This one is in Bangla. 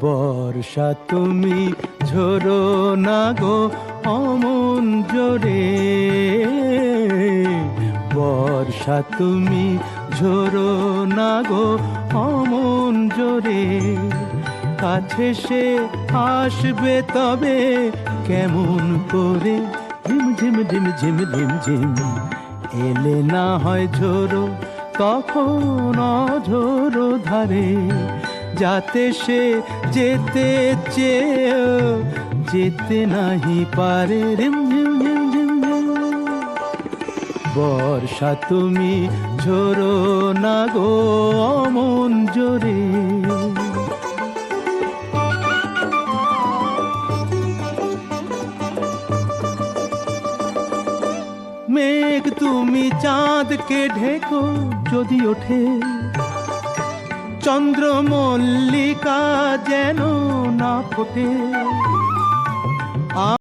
বর্ষা তুমি ঝোরো না গো অমন জোরে। বর্ষা তুমি ঝোরো না গো অমন জোরে। কাছে সে আসবে তবে কেমন করে? ঝিম ঝিম ঝিম ঝিম ঝিম ঝিম। এলে না হয় ঝোরো তখন অঝোরো ধারে। যাতে সে যেতে চেয়েও, যেতে নাহি পারে। বর্ষা তুমি ঝোরো না গো অমন জোরে। মেঘ তুমি চাঁদকে ঢেকো, যদি ওঠে চন্দ্র মল্লিকা যেন না ফোটে।